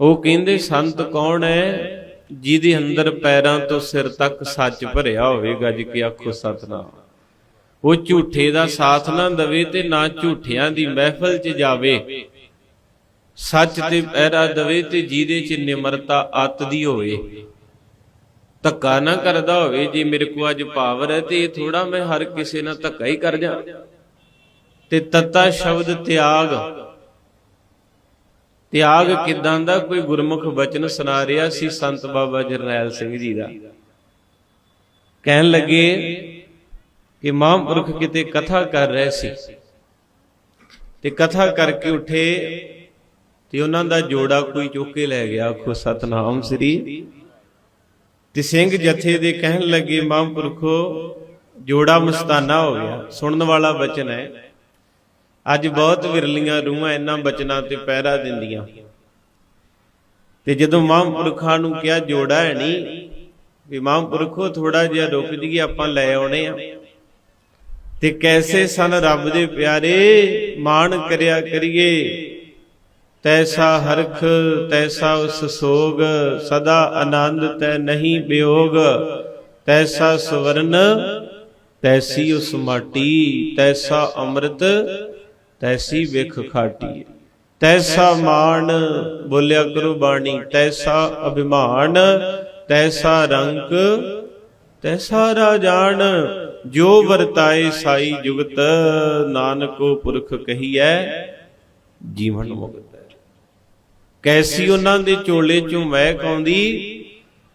ਉਹ ਕਹਿੰਦੇ, ਸੰਤ ਕੌਣ ਹੈ ਜਿਹਦੇ ਅੰਦਰ ਪੈਰਾਂ ਤੋਂ ਸਿਰ ਤੱਕ ਸੱਚ ਭਰਿਆ ਹੋਵੇ ਗੱਜ ਕੇ ਆਖੋ ਸਤਨਾਮ। ਉਹ ਝੂਠੇ ਦਾ ਸਾਥ ਨਾ ਦਵੇ ਤੇ ਨਾ ਝੂਠਿਆਂ ਦੀ ਮਹਿਫਲ 'ਚ ਜਾਵੇ। ਸੱਚ ਤੇ ਪਹਿਰਾ ਦਵੇ ਤੇ ਜਿਹਦੇ 'ਚ ਨਿਮਰਤਾ ਅੱਤ ਦੀ ਹੋਵੇ। ਧੱਕਾ ਨਾ ਕਰਦਾ ਹੋਵੇ ਜੇ ਮੇਰੇ ਕੋ ਅੱਜ ਪਾਵਰ ਹੈ ਤੇ ਇਹ ਥੋੜਾ ਮੈਂ ਹਰ ਕਿਸੇ ਨਾਲ ਧੱਕਾ ਹੀ ਕਰ ਜਾ। ਤੇ ਤਤਾ ਸ਼ਬਦ ਤਿਆਗ। ਤਿਆਗ ਕਿਦਾਂ ਦਾ? ਕੋਈ ਗੁਰਮੁਖ ਬਚਨ ਸੁਣਾ ਰਿਹਾ ਸੀ ਸੰਤ ਬਾਬਾ ਜਰਨੈਲ ਸਿੰਘ ਜੀ ਦਾ। ਕਹਿਣ ਲੱਗੇ ਕਿ ਮਹਾਂਪੁਰਖ ਕਿਤੇ ਕਥਾ ਕਰ ਰਹੇ ਸੀ ਤੇ ਕਥਾ ਕਰਕੇ ਉਠੇ ਤੇ ਉਹਨਾਂ ਦਾ ਜੋੜਾ ਕੋਈ ਚੁੱਕ ਕੇ ਲੈ ਗਿਆ। ਆਖੋ, ਸਤਨਾਮ ਸ੍ਰੀ। ਤੇ ਸਿੰਘ ਜਥੇ ਦੇ ਕਹਿਣ ਲੱਗੇ, ਮਹਾਂਪੁਰਖੋ, ਜੋੜਾ ਮਸਤਾਨਾ ਹੋ ਗਿਆ। ਸੁਣਨ ਵਾਲਾ ਬਚਨ ਹੈ। ਅੱਜ ਬਹੁਤ ਵਿਰਲੀਆਂ ਰੂਹਾਂ ਇਹਨਾਂ ਬਚਨਾਂ ਤੇ ਪਹਿਰਾ ਦਿੰਦੀਆਂ। ਤੇ ਜਦੋਂ ਮਹਾਂਪੁਰਖਾਂ ਨੂੰ ਕਿਹਾ, ਜੋੜਾ ਹੈ ਨਹੀਂ ਵੀ ਮਹਾਂਪੁਰਖੋ ਥੋੜਾ ਜਿਹਾ ਰੁਕ ਜੀਏ ਆਪਾਂ ਲੈ ਆਉਣੇ ਆ। ਤੇ ਕੈਸੇ ਸਨ ਰੱਬ ਦੇ ਪਿਆਰੇ, ਮਾਣ ਕਰਿਆ ਕਰੀਏ। ਤੈਸਾ ਹਰਖ, ਤੈਸਾ ਉਸ ਸੋਗ, ਸਦਾ ਆਨੰਦ ਤੈ ਨਹੀਂ ਬਿਯੋਗ ਤੈਸਾ ਸਵਰਨ, ਤੈਸੀ ਉਸ ਮਾਟੀ, ਤੈਸਾ ਅੰਮ੍ਰਿਤ ਤੈਸੀ ਵਿਖ ਖਾਟੀ। ਤੈਸਾ ਮਾਣ ਬੋਲਿਆ ਕਰੋ ਬਾਣੀ ਤੈਸਾ ਅਭਿਮਾਨ ਤੈਸਾ ਰੰਕ ਤੈਸਾ ਰਾਜਾਨ ਜੋ ਵਰਤਾਏ ਸਾਈ ਜੁਗਤ ਨਾਨਕੋ ਪੁਰਖ ਕਹੀਐ ਜੀਵਨ ਮੁਕਤ ਕੈਸੀ ਉਹਨਾਂ ਦੇ ਚੋਲੇ ਚੋਂ ਮਹਿਕ ਆਉਂਦੀ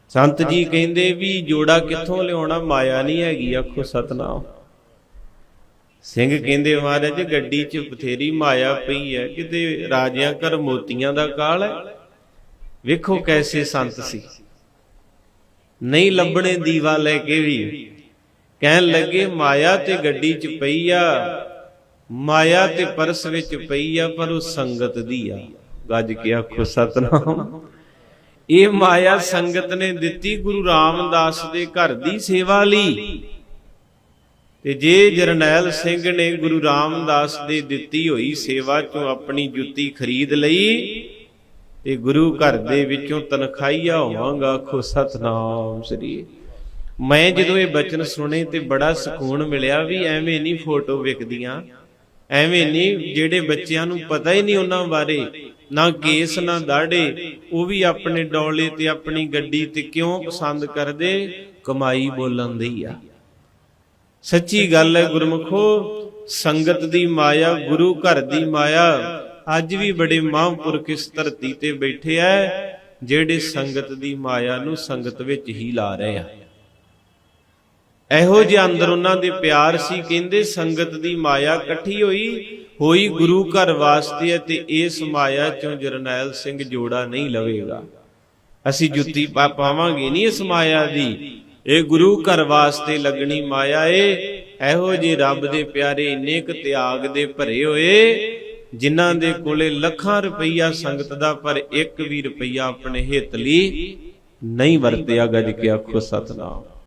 ਸੰਤ ਜੀ ਕਹਿੰਦੇ ਵੀ ਜੋੜਾ ਕਿੱਥੋਂ ਲਿਆਉਣਾ? ਮਾਇਆ ਨਹੀਂ ਹੈਗੀ ਆਖੋ ਸਤਨਾਮ। ਸਿੰਘ ਕਹਿੰਦੇ, ਮਹਾਰਾਜ, ਗੱਡੀ 'ਚ ਬਥੇਰੀ ਮਾਇਆ ਪਈ ਹੈ। ਕਿਤੇ ਰਾਜਿਆਂ ਘਰ ਮੋਤੀਆਂ ਦਾ ਕਾਲ ਹੈ? ਵੇਖੋ ਕੈਸੇ ਸੰਤ ਸੀ। ਨਹੀਂ ਲੱਭਣੇ ਦੀਵਾ ਲੈ ਕੇ ਵੀ। ਕਹਿਣ ਲੱਗੇ, ਮਾਇਆ ਤੇ ਗੱਡੀ 'ਚ ਪਈ ਆ। ਮਾਇਆ ਤੇ ਪਰਸ ਵਿੱਚ ਪਈ ਆ, ਪਰ ਉਹ ਸੰਗਤ ਦੀ ਆ। ਗੱਜ ਕੇ ਆਖੋ, ਸਤਨਾਮ। ਇਹ ਮਾਇਆ ਸੰਗਤ ਨੇ ਦਿੱਤੀ ਗੁਰੂ ਰਾਮਦਾਸ ਦੇ ਘਰ ਦੀ ਸੇਵਾ ਲਈ। ਤੇ ਜੇ ਜਰਨੈਲ ਸਿੰਘ ਨੇ ਗੁਰੂ ਰਾਮਦਾਸ ਦੀ ਦਿੱਤੀ ਹੋਈ ਸੇਵਾ ਚੋਂ ਆਪਣੀ ਜੁੱਤੀ ਖਰੀਦ ਲਈ, ਤੇ ਗੁਰੂ ਘਰ ਦੇ ਵਿੱਚੋਂ ਤਨਖਾਹੀਆ ਹੋਵਾਂਗਾ, ਆਖੋ, ਸਤਨਾਮ ਸ੍ਰੀ। ਮੈਂ ਜਦੋਂ ਇਹ ਬਚਨ ਸੁਣੇ ਤੇ ਬੜਾ ਸਕੂਨ ਮਿਲਿਆ ਵੀ ਐਵੇਂ ਨਹੀਂ ਫੋਟੋ ਵਿਕਦੀਆਂ, ਐਵੇਂ ਨਹੀਂ ਜਿਹੜੇ ਬੱਚਿਆਂ ਨੂੰ ਪਤਾ ਹੀ ਨਹੀਂ ਉਹਨਾਂ ਬਾਰੇ, ਨਾ ਕੇਸ ਨਾ ਦਾੜੇ ਉਹ ਵੀ ਆਪਣੇ ਡੋਲੇ ਤੇ ਆਪਣੀ ਗੱਡੀ ਤੇ ਕਿਉਂ ਪਸੰਦ ਕਰਦੇ, ਕਮਾਈ ਬੋਲਣ ਦੀ ਆ। ਸੱਚੀ ਗੱਲ ਹੈ ਗੁਰਮਖੋ, ਸੰਗਤ ਦੀ ਮਾਇਆ, ਗੁਰੂ ਘਰ ਦੀ ਮਾਇਆ, ਅੱਜ ਵੀ ਬੜੇ ਮਹਾਂਪੁਰਖ ਇਸ ਧਰਤੀ ਤੇ ਬੈਠੇ ਐ, ਜਿਹੜੇ ਸੰਗਤ ਦੀ ਮਾਇਆ ਨੂੰ ਸੰਗਤ ਵਿੱਚ ਹੀ ਲਾ ਰਹੇ ਆ। ਇਹੋ ਜਿਹਾ ਅੰਦਰ ਉਹਨਾਂ ਦੇ ਪਿਆਰ ਸੀ, ਕਹਿੰਦੇ ਸੰਗਤ ਦੀ ਮਾਇਆ ਇਕੱਠੀ ਹੋਈ ਹੋਈ ਗੁਰੂ ਘਰ ਵਾਸਤੇ ਤੇ ਇਸ ਮਾਇਆ ਚੋਂ ਜਰਨੈਲ ਸਿੰਘ ਜੋੜਾ ਨਹੀਂ ਲਵੇਗਾ। ਅਸੀਂ ਜੁੱਤੀ ਪਾਵਾਂਗੇ ਨਹੀਂ ਇਸ ਮਾਇਆ ਦੀ। ਇਹ ਗੁਰੂ ਘਰ ਵਾਸਤੇ ਲੱਗਣੀ ਮਾਇਆ ਏ। ਇਹੋ ਜੇ ਰੱਬ ਦੇ ਪਿਆਰੇ ਇੰਨੇ ਕੁ ਤਿਆਗ ਦੇ ਭਰੇ ਹੋਏ, ਜਿਨ੍ਹਾਂ ਦੇ ਕੋਲੇ ਲੱਖਾਂ ਰੁਪਈਆ ਸੰਗਤ ਦਾ ਪਰ ਇੱਕ ਵੀ ਰੁਪਈਆ ਆਪਣੇ ਹਿੱਤ ਲਈ ਨਹੀਂ ਵਰਤਿਆ। ਗੱਜ ਕੇ ਆਖੋ ਸਤਨਾਮ।